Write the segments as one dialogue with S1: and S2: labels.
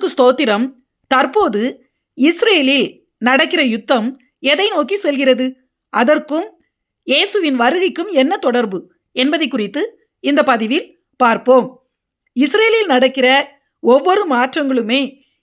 S1: கர்த்தருக்கு ஸ்தோத்திரம். தற்போது இஸ்ரேலில் நடக்கிற யுத்தம் எதை நோக்கி செல்கிறது? அதற்கும் இயேசுவின் வருகைக்கும் என்ன தொடர்பு? என்பதை குறித்து இந்த பதிவில் பார்ப்போம். இஸ்ரேலில் நடக்கிற ஒவ்வொரு மாற்றங்களுமே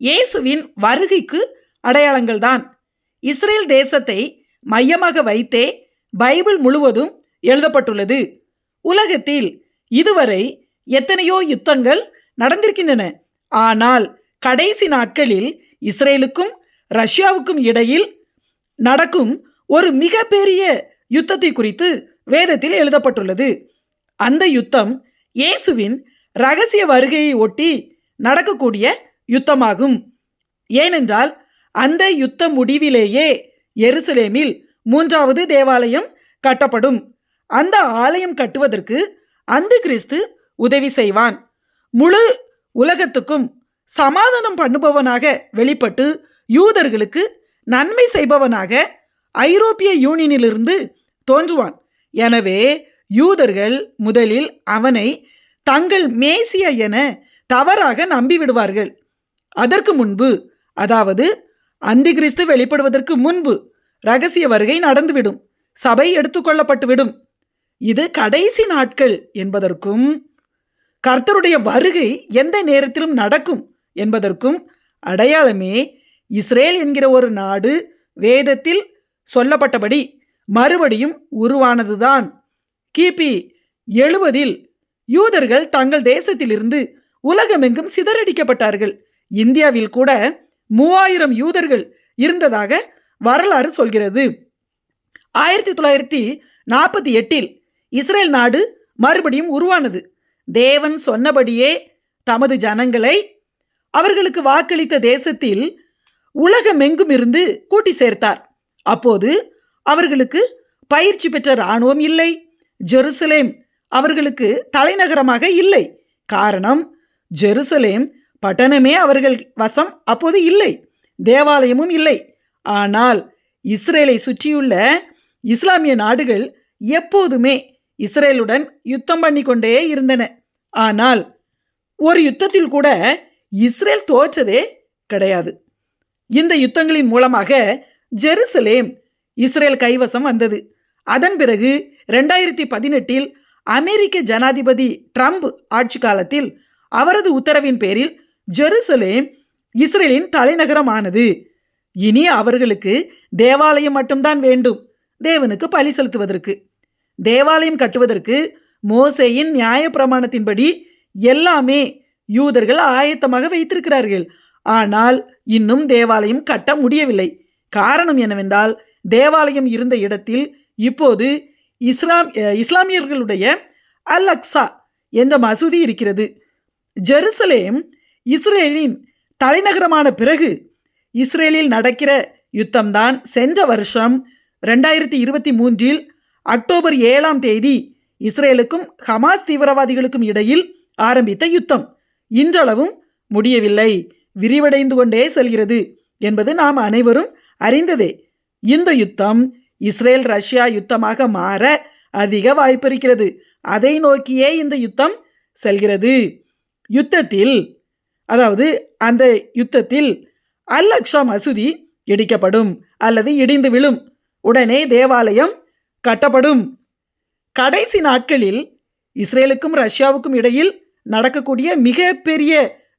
S1: இயேசுவின் வருகைக்கு அடையாளங்கள் தான். இஸ்ரேல் தேசத்தை மையமாக வைத்தே பைபிள் முழுவதும் எழுதப்பட்டுள்ளது. உலகத்தில் இதுவரை எத்தனையோ யுத்தங்கள் நடந்திருக்கின்றன. ஆனால் கடைசி நாட்களில் இஸ்ரேலுக்கும் ரஷ்யாவுக்கும் இடையில் நடக்கும் ஒரு மிகப்பெரிய யுத்தத்தை குறித்து வேதத்தில் எழுதப்பட்டுள்ளது. அந்த யுத்தம் இயேசுவின் ரகசிய வருகையை ஒட்டி நடக்கக்கூடிய யுத்தமாகும். ஏனென்றால் அந்த யுத்த முடிவிலேயே எருசலேமில் மூன்றாவது தேவாலயம் கட்டப்படும். அந்த ஆலயம் கட்டுவதற்கு அந்த கிறிஸ்து உதவி செய்வான். முழு உலகத்துக்கும் சமாதானம் பண்ணுபவனாக வெளிப்பட்டு யூதர்களுக்கு நன்மை செய்பவனாக ஐரோப்பிய யூனியனிலிருந்து தோன்றுவான். எனவே யூதர்கள் முதலில் அவனை தங்கள் மேசிய என தவறாக நம்பிவிடுவார்கள். அதற்கு முன்பு அதாவது அந்தி கிறிஸ்து வெளிப்படுவதற்கு முன்பு ரகசிய வருகை நடந்துவிடும். சபை எடுத்துக்கொள்ளப்பட்டுவிடும் இது கடைசி நாட்கள் என்பதற்கும் கர்த்தருடைய வருகை எந்த நேரத்திலும் நடக்கும். என்பதற்கும் அடையாளமே இஸ்ரேல் என்கிற ஒரு நாடு வேதத்தில் சொல்லப்பட்டபடி மறுபடியும் உருவானதுதான். கிபி எழுபதில் யூதர்கள் தங்கள் தேசத்திலிருந்து உலகமெங்கும் சிதறடிக்கப்பட்டார்கள். இந்தியாவில் கூட மூவாயிரம் யூதர்கள் இருந்ததாக வரலாறு சொல்கிறது. ஆயிரத்தி தொள்ளாயிரத்தி நாற்பத்தி எட்டில் இஸ்ரேல் நாடு மறுபடியும் உருவானது. தேவன் சொன்னபடியே தமது ஜனங்களை அவர்களுக்கு வாக்களித்த தேசத்தில் உலகமெங்கும் இருந்து கூட்டி சேர்த்தார். அப்போது அவர்களுக்கு பயிற்சி பெற்ற இராணுவம் இல்லை. ஜெருசலேம் அவர்களுக்கு தலைநகரமாக இல்லை. காரணம் ஜெருசலேம் பட்டணமே அவர்கள் வசம் அப்போது இல்லை. தேவாலயமும் இல்லை. ஆனால் இஸ்ரேலை சுற்றியுள்ள இஸ்லாமிய நாடுகள் எப்போதுமே இஸ்ரேலுடன் யுத்தம் பண்ணி கொண்டே இருந்தன. ஆனால் ஒரு யுத்தத்தில் கூட இஸ்ரேல் தோற்றதே கிடையாது. இந்த யுத்தங்களின் மூலமாக ஜெருசலேம் இஸ்ரேல் கைவசம் வந்தது. அதன் பிறகு ரெண்டாயிரத்தி பதினெட்டில் அமெரிக்க ஜனாதிபதி ட்ரம்ப் ஆட்சி காலத்தில் அவரது உத்தரவின் பேரில் ஜெருசலேம் இஸ்ரேலின் தலைநகரமானது. இனி அவர்களுக்கு தேவாலயம் மட்டும்தான் வேண்டும். தேவனுக்கு பலி செலுத்துவதற்கு. தேவாலயம் கட்டுவதற்கு மோசேயின் நியாய பிரமாணத்தின்படி எல்லாமே யூதர்கள் ஆயத்தமாக வைத்திருக்கிறார்கள். ஆனால் இன்னும் தேவாலயம் கட்ட முடியவில்லை. காரணம் என்னவென்றால் தேவாலயம் இருந்த இடத்தில் இப்போது இஸ்லாம் இஸ்லாமியர்களுடைய அல் அக்ஸா என்ற மசூதி இருக்கிறது. ஜெருசலேம் இஸ்ரேலின் தலைநகரமான பிறகு இஸ்ரேலில் நடக்கிற யுத்தம்தான் சென்ற வருஷம் ரெண்டாயிரத்தி இருபத்தி மூன்றில் அக்டோபர் ஏழாம் தேதி இஸ்ரேலுக்கும் ஹமாஸ் தீவிரவாதிகளுக்கும் இடையில் ஆரம்பித்த யுத்தம். இன்றளவும் முடியவில்லை. விரிவடைந்து கொண்டே செல்கிறது என்பது நாம் அனைவரும் அறிந்ததே. இந்த யுத்தம் இஸ்ரேல் ரஷ்யா யுத்தமாக மாற அதிக வாய்ப்பிருக்கிறது அதை நோக்கியே இந்த யுத்தம் செல்கிறது. யுத்தத்தில் அதாவது அந்த யுத்தத்தில் அல் அக்ஷா மசூதி இடிக்கப்படும் அல்லது இடிந்து விழும். உடனே தேவாலயம் கட்டப்படும். கடைசி நாட்களில் இஸ்ரேலுக்கும் ரஷ்யாவுக்கும் இடையில் நடக்கக்கூடிய மிகப்பெரிய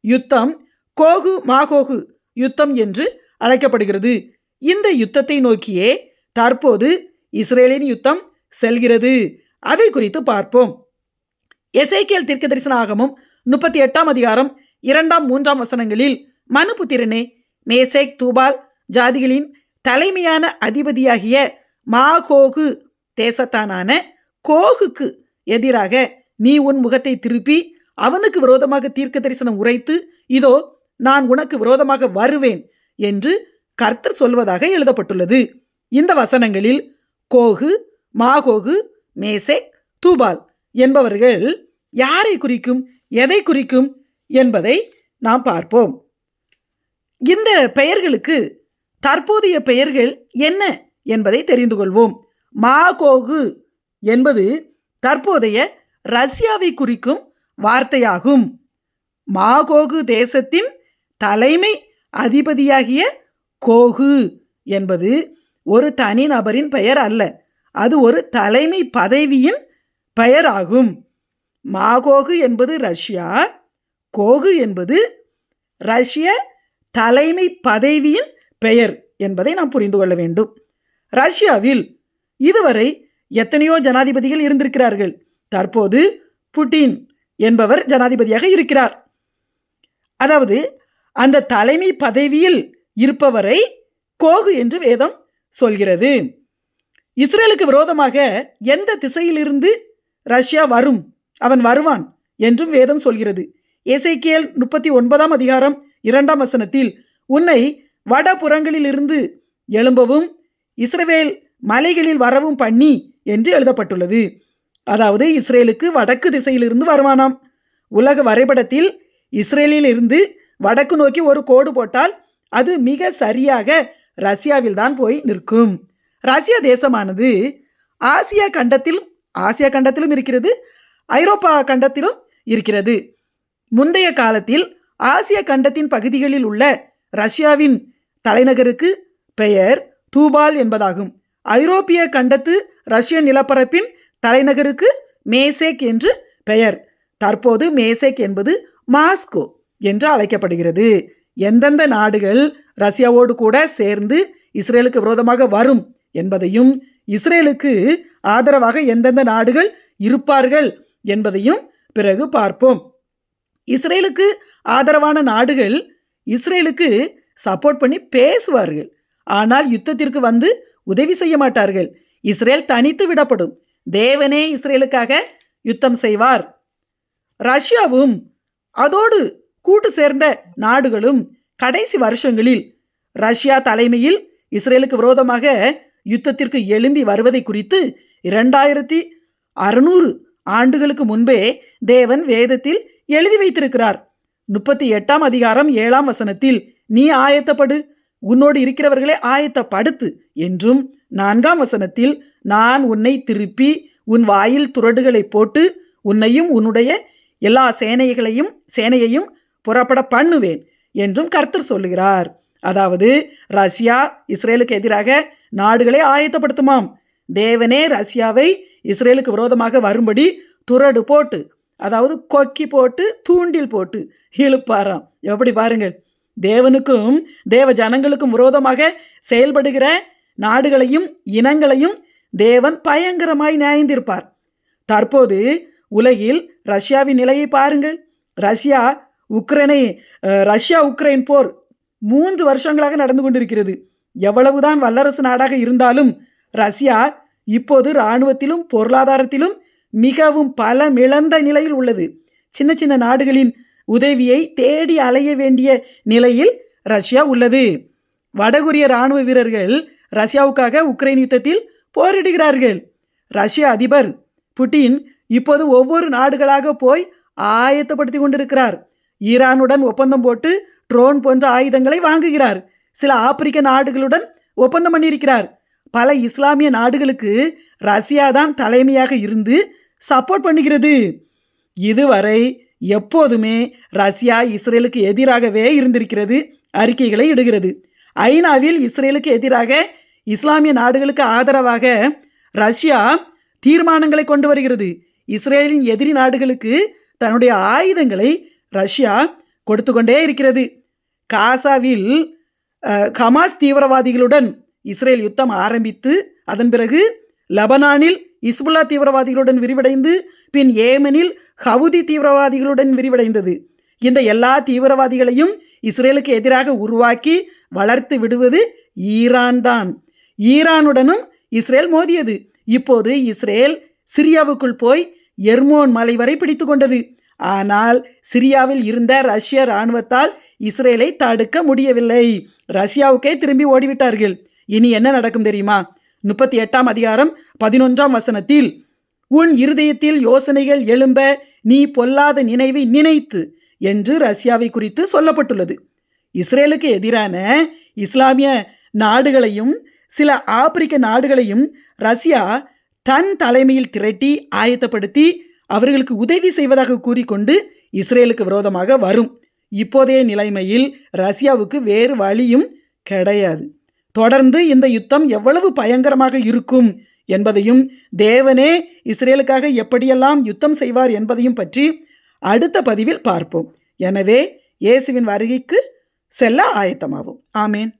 S1: யுத்தம் கோகு மாகோகு யுத்தம் என்று அழைக்கப்படுகிறது. இந்த யுத்தத்தை நோக்கியே தற்போது இஸ்ரேலின் யுத்தம் செல்கிறது. அதை குறித்து பார்ப்போம். எசேக்கியல் தீர்க்க தரிசன ஆகமும் முப்பத்தி எட்டாம் அதிகாரம் இரண்டாம் மூன்றாம் வசனங்களில் மனுபுத்திரனே மேசேக் தூபால் ஜாதிகளின் தலைமையான அதிபதியாகிய மாகோகு தேசத்தானான கோகுக்கு எதிராக நீ உன் முகத்தை திருப்பி அவனுக்கு விரோதமாக தீர்க்க தரிசனம் உரைத்து இதோ நான் உனக்கு விரோதமாக வருவேன் என்று கர்த்தர் சொல்வதாக எழுதப்பட்டுள்ளது. இந்த வசனங்களில் கோகு மாகோகு மேசேக் தூபால் என்பவர்கள் யாரை குறிக்கும் எதை குறிக்கும் என்பதை நாம் பார்ப்போம். இந்த பெயர்களுக்கு தற்போதைய பெயர்கள் என்ன என்பதை தெரிந்து கொள்வோம். மாகோகு என்பது தற்போதைய ரஷ்யாவை குறிக்கும் வார்த்தையாகும். மாகோகு தேசத்தின் தலைமை அதிபதியாகிய கோகு என்பது ஒரு தனிநபரின் பெயர் அல்ல. அது ஒரு தலைமை பதவியின் பெயர் ஆகும் மாகோகு என்பது ரஷ்யா கோகு என்பது ரஷ்ய தலைமை பதவியின் பெயர் என்பதை நாம் புரிந்து கொள்ள வேண்டும். ரஷ்யாவில் இதுவரை எத்தனையோ ஜனாதிபதிகள் இருந்திருக்கிறார்கள். தற்போது புட்டின் என்பவர் ஜனாதிபதியாக இருக்கிறார். அதாவது அந்த தலைமை பதவியில் இருப்பவரை கோகு என்று வேதம் சொல்கிறது. இஸ்ரேலுக்கு விரோதமாக எந்த திசையிலிருந்து ரஷ்யா வரும் அவன் வருவான் என்றும் வேதம் சொல்கிறது. எசைக்கியல் முப்பத்தி ஒன்பதாம் அதிகாரம் இரண்டாம் வசனத்தில் உன்னை வடபுறங்களிலிருந்து எழும்பவும் இஸ்ரவேல் மலைகளில் வரவும் பண்ணி என்று எழுதப்பட்டுள்ளது. அதாவது இஸ்ரேலுக்கு வடக்கு திசையிலிருந்து வருவானாம். உலக வரைபடத்தில் இஸ்ரேலில் இருந்து வடக்கு நோக்கி ஒரு கோடு போட்டால் அது மிக சரியாக ரஷ்யாவில் தான் போய் நிற்கும். ரஷ்யா தேசமானது ஆசியா கண்டத்தில் ஆசியா கண்டத்திலும் இருக்கிறது ஐரோப்பா கண்டத்திலும் இருக்கிறது. முந்தைய காலத்தில் ஆசிய கண்டத்தின் பகுதிகளில் உள்ள ரஷ்யாவின் தலைநகருக்கு பெயர் தூபால் என்பதாகும். ஐரோப்பிய கண்டத்து ரஷ்ய நிலப்பரப்பின் தலைநகருக்கு மேசேக் என்று பெயர். தற்போது மேசேக் என்பது மாஸ்கோ என்று அழைக்கப்படுகிறது. எந்தெந்த நாடுகள் ரஷ்யாவோடு கூட சேர்ந்து இஸ்ரேலுக்கு விரோதமாக வரும் என்பதையும் இஸ்ரேலுக்கு ஆதரவாக எந்தெந்த நாடுகள் இருப்பார்கள் என்பதையும் பிறகு பார்ப்போம். இஸ்ரேலுக்கு ஆதரவான நாடுகள் இஸ்ரேலுக்கு சப்போர்ட் பண்ணி பேசுவார்கள். ஆனால் யுத்தத்திற்கு வந்து உதவி செய்ய மாட்டார்கள். இஸ்ரேல் தனித்து விடப்படும். தேவனே இஸ்ரேலுக்காக யுத்தம் செய்வார். ரஷ்யாவும் அதோடு கூட்டு சேர்ந்த நாடுகளும் கடைசி வருஷங்களில் ரஷ்யா தலைமையில் இஸ்ரேலுக்கு விரோதமாக யுத்தத்திற்கு எழும்பி வருவதை குறித்து இரண்டாயிரத்தி அறுநூறு ஆண்டுகளுக்கு முன்பே தேவன் வேதத்தில் எழுதி வைத்திருக்கிறார். முப்பத்தி எட்டாம் அதிகாரம் ஏழாம் வசனத்தில் நீ ஆயத்தப்படு உன்னோடு இருக்கிறவர்களே ஆயத்தப்படுத்து என்றும் நான்காம் வசனத்தில் நான் உன்னை திருப்பி உன் வாயில் துரடுகளை போட்டு உன்னையும் உன்னுடைய எல்லா சேனைகளையும் சேனையையும் புறப்பட பண்ணுவேன் என்றும் கர்த்தர் சொல்லுகிறார். அதாவது ரஷ்யா இஸ்ரேலுக்கு எதிராக நாடுகளை ஆயத்தப்படுத்துமாம். தேவனே ரஷ்யாவை இஸ்ரேலுக்கு விரோதமாக வரும்படி துரடு போட்டு அதாவது கொக்கி போட்டு தூண்டில் போட்டு இழுப்பாராம் எப்படி பாருங்கள். தேவனுக்கும் தேவ ஜனங்களுக்கும் விரோதமாக செயல்படுகிற நாடுகளையும் இனங்களையும் தேவன் பயங்கரமாய் நியாயந்திருப்பார் தற்போது உலகில் ரஷ்யாவின் நிலையை பாருங்கள். ரஷ்யா உக்ரைனை ரஷ்யா உக்ரைன் போர் மூன்று வருஷங்களாக நடந்து கொண்டிருக்கிறது. எவ்வளவுதான் வல்லரசு நாடாக இருந்தாலும் ரஷ்யா இப்போது இராணுவத்திலும் பொருளாதாரத்திலும் மிகவும் பலமிழந்த நிலையில் உள்ளது. சின்ன சின்ன நாடுகளின் உதவியை தேடி அலைய வேண்டிய நிலையில் ரஷ்யா உள்ளது. வடகொரிய இராணுவ வீரர்கள் ரஷ்யாவுக்காக உக்ரைன் யுத்தத்தில் போரிடுகிறார்கள். ரஷ்ய அதிபர் புட்டின் இப்போது ஒவ்வொரு நாடுகளாக போய் ஆயத்தப்படுத்தி கொண்டிருக்கிறார். ஈரானுடன் ஒப்பந்தம் போட்டு ட்ரோன் போன்ற ஆயுதங்களை வாங்குகிறார். சில ஆப்பிரிக்க நாடுகளுடன் ஒப்பந்தம் பண்ணியிருக்கிறார். பல இஸ்லாமிய நாடுகளுக்கு ரஷ்யா தான் தலைமையாக இருந்து சப்போர்ட் பண்ணுகிறது. இதுவரை எப்போதுமே ரஷ்யா இஸ்ரேலுக்கு எதிராகவே இருந்திருக்கிறது அறிக்கைகளை இடுகிறது. ஐநாவில் இஸ்ரேலுக்கு எதிராக இஸ்லாமிய நாடுகளுக்கு ஆதரவாக ரஷ்யா தீர்மானங்களை கொண்டு வருகிறது. இஸ்ரேலின் எதிரி நாடுகளுக்கு தன்னுடைய ஆயுதங்களை ரஷ்யா கொடுத்து கொண்டே இருக்கிறது. காசாவில் ஹமாஸ் தீவிரவாதிகளுடன் இஸ்ரேல் யுத்தம் ஆரம்பித்து அதன் பிறகு லெபனானில் இஸ்புல்லா தீவிரவாதிகளுடன் விரிவடைந்து பின் ஏமனில் ஹவுதி தீவிரவாதிகளுடன் விரிவடைந்தது. இந்த எல்லா தீவிரவாதிகளையும் இஸ்ரேலுக்கு எதிராக உருவாக்கி வளர்த்து விடுவது ஈரான் தான். ஈரானுடனும் இஸ்ரேல் மோதியது. இப்போது இஸ்ரேல் சிரியாவுக்குள் போய் எர்மோன் மலை வரை பிடித்து கொண்டது. ஆனால் சிரியாவில் இருந்த ரஷ்ய இராணுவத்தால் இஸ்ரேலை தடுக்க முடியவில்லை. ரஷ்யாவுக்கே திரும்பி ஓடிவிட்டார்கள். இனி என்ன நடக்கும் தெரியுமா? முப்பத்தி எட்டாம் அதிகாரம் பதினொன்றாம் வசனத்தில் உன் இருதயத்தில் யோசனைகள் எழும்ப நீ பொல்லாத நினைவை நினைத்து என்று ரஷ்யாவை குறித்து சொல்லப்பட்டுள்ளது. இஸ்ரேலுக்கு எதிரான இஸ்லாமிய நாடுகளையும் சில ஆப்பிரிக்க நாடுகளையும் ரஷ்யா தன் தலைமையில் திரட்டி ஆயத்தப்படுத்தி அவர்களுக்கு உதவி செய்வதாக கூறிக்கொண்டு இஸ்ரேலுக்கு விரோதமாக வரும். இப்போதைய நிலைமையில் ரஷ்யாவுக்கு வேறு வழியும் கிடையாது. தொடர்ந்து இந்த யுத்தம் எவ்வளவு பயங்கரமாக இருக்கும் என்பதையும் தேவனே இஸ்ரேலுக்காக எப்படியெல்லாம் யுத்தம் செய்வார் என்பதையும் பற்றி அடுத்த பதிவில் பார்ப்போம். எனவே இயேசுவின் வருகைக்கு செல்ல ஆயத்தமாகும் ஆமேன்.